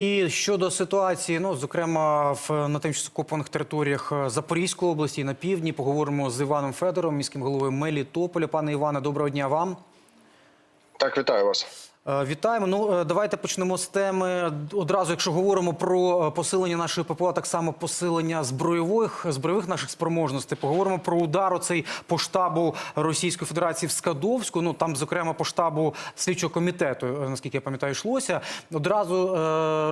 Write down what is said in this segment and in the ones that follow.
І щодо ситуації, ну зокрема в на тимчасово окупованих територіях е, Запорізької області і на півдні, поговоримо з Іваном Федором, міським головою Мелітополя. Пане Іване, доброго дня вам. Так, вітаю вас. Е, Вітаємо. Ну е, давайте почнемо з теми. Одразу, якщо говоримо про е, посилення нашої ППО, так само посилення збройових збройових наших спроможностей. Поговоримо про удар оцей по штабу Російської Федерації в Скадовську. Ну там, зокрема, по штабу слідчого комітету, наскільки я пам'ятаю, йшлося. Одразу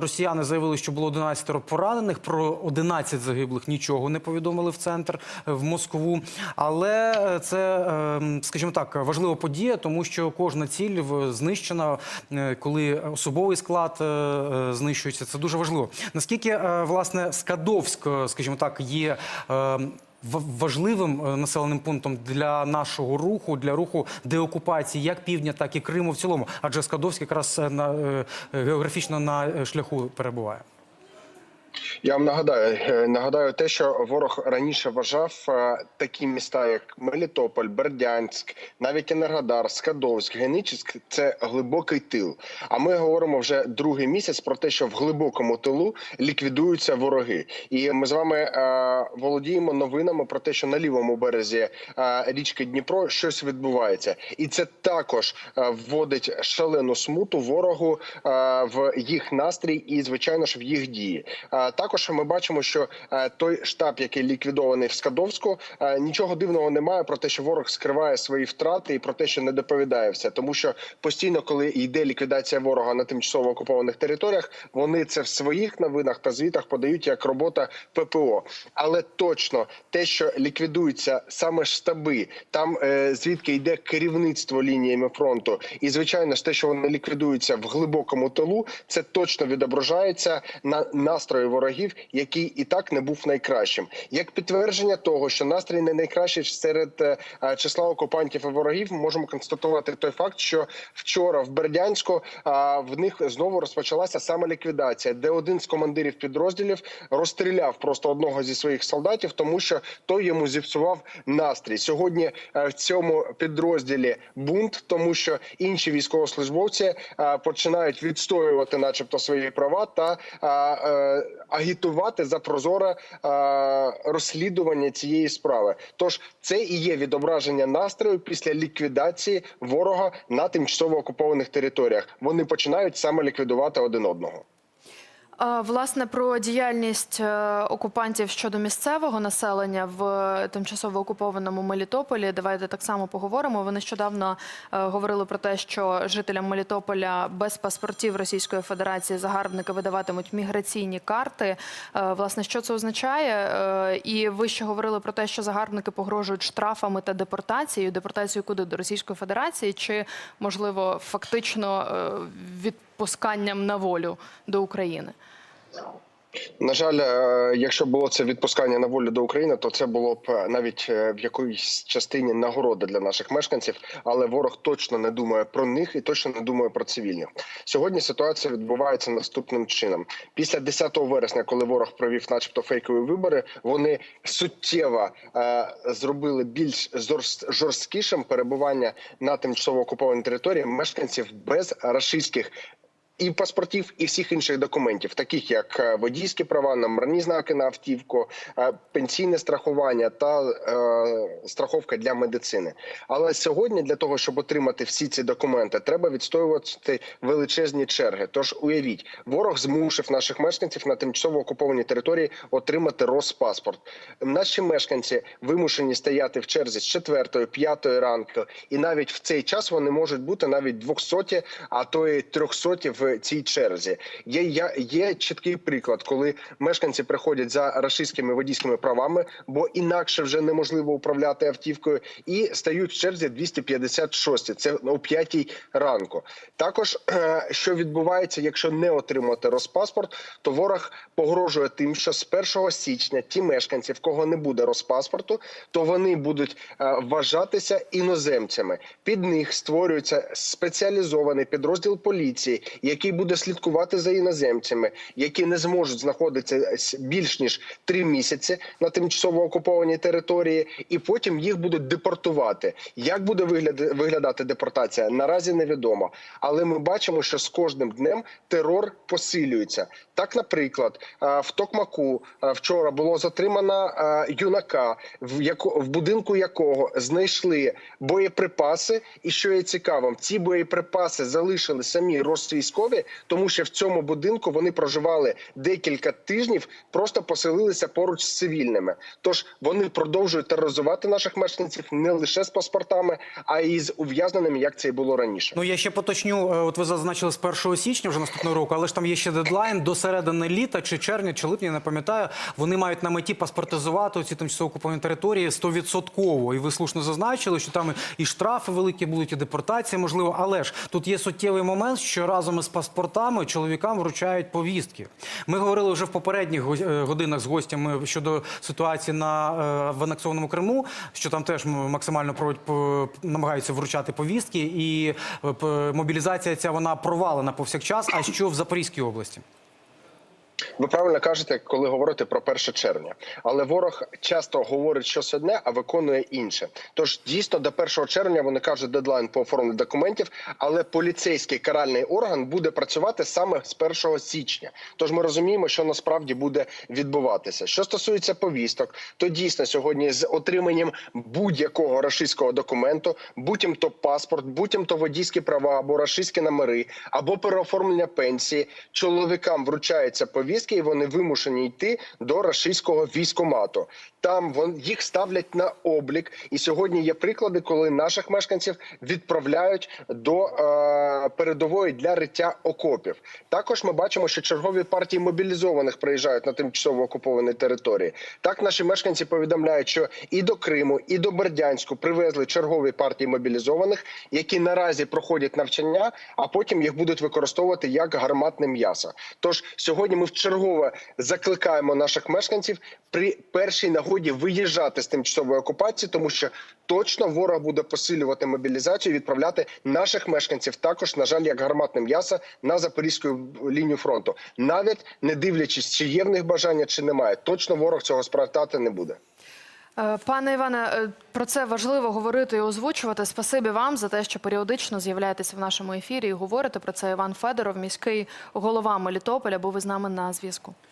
росіяни заявили, що було 11 поранених. Про 11 загиблих нічого не повідомили в центр в Москву. Але це, е, скажімо так, важлива подія, тому що кожна ціль знищена, е, коли особовий склад е, е, знищується. Це дуже важливо. Наскільки власне Скадовськ, скажімо так, є. Важливим населеним пунктом для нашого руху, для руху деокупації як півдня, так і Криму в цілому, адже Скадовськ якраз географічно на шляху перебуває. Я вам нагадаю, е, нагадаю те, що ворог раніше вважав е, такі міста, як Мелітополь, Бердянськ, навіть Енергодар, Скадовськ, Генічеськ – це глибокий тил. А ми говоримо вже другий місяць про те, що в глибокому тилу ліквідуються вороги. І ми з вами е, володіємо новинами про те, що на лівому березі річки Дніпро щось відбувається, і це також вводить шалену смуту ворогу в їх настрій і, звичайно ж, в їх дії. Е, Також ми бачимо, що е, той штаб, який ліквідований в Скадовську, е, нічого дивного немає про те, що ворог скриває свої втрати і про те, що не доповідає все, тому що постійно, коли йде ліквідація ворога на тимчасово окупованих територіях, вони це в своїх новинах та звітах подають як робота ППО. Але точно те, що ліквідуються саме штаби, там е, звідки йде керівництво лініями фронту, і звичайно ж те, що вони ліквідуються в глибокому тилу, це точно відображається на настрої ворогів, який і так не був найкращим. Як підтвердження того, що настрій не найкращий серед е, е, числа окупантів і ворогів, можемо констатувати той факт, що вчора в Бердянську в них знову розпочалася саме ліквідація, де один з командирів підрозділів розстріляв просто одного зі своїх солдатів, тому що той йому зіпсував настрій. Сьогодні е, в цьому підрозділі бунт, тому що інші військовослужбовці починають відстоювати, начебто, свої права та е, агітувати за прозоре е, розслідування цієї справи. Тож це і є відображення настрою після ліквідації ворога на тимчасово окупованих територіях. Вони починають саме ліквідувати один одного. Власне, про діяльність е, окупантів щодо місцевого населення в е, тимчасово окупованому Мелітополі. Давайте так само поговоримо. Ви нещодавно е, говорили про те, що жителям Мелітополя без паспортів Російської Федерації загарбники видаватимуть міграційні карти. Власне, що це означає? І ви ще говорили про те, що загарбники погрожують штрафами та депортацією. Депортацію куди до Російської Федерації, чи можливо фактично е, відпусканням на волю до України? На жаль, е, якщо було це відпускання на волю до України, то це було б е, навіть е, в якоїсь частині нагорода для наших мешканців. Але ворог точно не думає про них і точно не думає про цивільних. Сьогодні ситуація відбувається наступним чином. Після 10 вересня, коли ворог провів, начебто, фейкові вибори, вони суттєво зробили більш жорст- жорсткішим перебування на тимчасово окупованій території мешканців без рашистських і паспортів, і всіх інших документів, таких як е, водійські права, номерні знаки на автівку, е, пенсійне страхування та е, страховка для медицини. Але сьогодні для того, щоб отримати всі ці документи, треба відстоювати величезні черги. Тож уявіть, ворог змусив наших мешканців на тимчасово окупованій території отримати Роспаспорт. Наші мешканці вимушені стояти в черзі з 4 5 ранку, і навіть в цей час вони можуть бути навіть 200, а то і 300 в цій черзі. Є, є, є чіткий приклад, коли мешканці приходять за рашистськими водійськими правами, бо інакше вже неможливо управляти автівкою, і стають в черзі 256. Це о 5 ранку. Також е, що відбувається, якщо не отримати Роспаспорт, то ворог погрожує тим, що з 1 січня ті мешканці, в кого не буде Роспаспорту, то вони будуть е, вважатися іноземцями. Під них створюється спеціалізований підрозділ поліції, який який буде слідкувати за іноземцями, які не зможуть знаходитися більш ніж три місяці на тимчасово окупованій території, і потім їх будуть депортувати. Як буде вигляд- виглядати депортація? Наразі невідомо. Але ми бачимо, що з кожним днем терор посилюється. Так, наприклад, в Токмаку вчора було затримано юнака, в будинку якого знайшли боєприпаси. І що є цікавим, ці боєприпаси залишили самі росвійськові, тому що в цьому будинку вони проживали декілька тижнів, просто поселилися поруч з цивільними. Тож вони продовжують тероризувати наших мешканців не лише з паспортами, а й з ув'язненими, як це і було раніше. Ну я ще поточню. е, От ви зазначили з 1 січня вже наступного року, але ж там є ще дедлайн до середини літа, чи червня, чи липня, не пам'ятаю. Вони мають на меті паспортизувати ці тимчасово окуповані території 100%. І ви слушно зазначили, що там і штрафи великі будуть, і депортація можливо. Але ж тут є суттєвий момент, що разом із паспортами чоловікам вручають повістки. Ми говорили вже в попередніх е, годинах з гостями щодо ситуації на е, в анексованому Криму, що там теж максимально проводять намагаються вручати повістки, і е, мобілізація ця вона провалена повсякчас. А що в Запорізькій області? Ви правильно кажете, коли говорите про 1 червня, але ворог часто говорить щось одне, а виконує інше. Тож дійсно до 1 червня вони кажуть дедлайн по оформленню документів, але поліцейський каральний орган буде працювати саме з 1 січня. Тож ми розуміємо, що насправді буде відбуватися. Що стосується повісток, то дійсно сьогодні з отриманням будь-якого рашистського документу, будь-ім то паспорт, будь-ім то водійські права або рашистські номери, або переоформлення пенсії, чоловікам вручаються повістки, і вони вимушені йти до рашистського військомату. Там вон їх ставлять на облік. І сьогодні є приклади, коли наших мешканців відправляють до е, передової для риття окопів. Також ми бачимо, що чергові партії мобілізованих приїжджають на тимчасово окуповані території. Так наші мешканці повідомляють, що і до Криму, і до Бердянську привезли чергові партії мобілізованих, які наразі проходять навчання, а потім їх будуть використовувати як гарматне м'ясо. Тож сьогодні ми вчергове закликаємо наших мешканців при першій нагоді виїжджати з тимчасової окупації, тому що точно ворог буде посилювати мобілізацію, і відправляти наших мешканців також, на жаль, як гарматне м'ясо на запорізьку лінію фронту, навіть не дивлячись, чи є в них бажання, чи немає. Точно ворог цього справдати не буде. Е, Пане Іване, е, про це важливо говорити і озвучувати. Спасибі вам за те, що періодично з'являєтеся в нашому ефірі і говорите про це. Іван Федоров, міський голова Мелітополя, був із нами на зв'язку.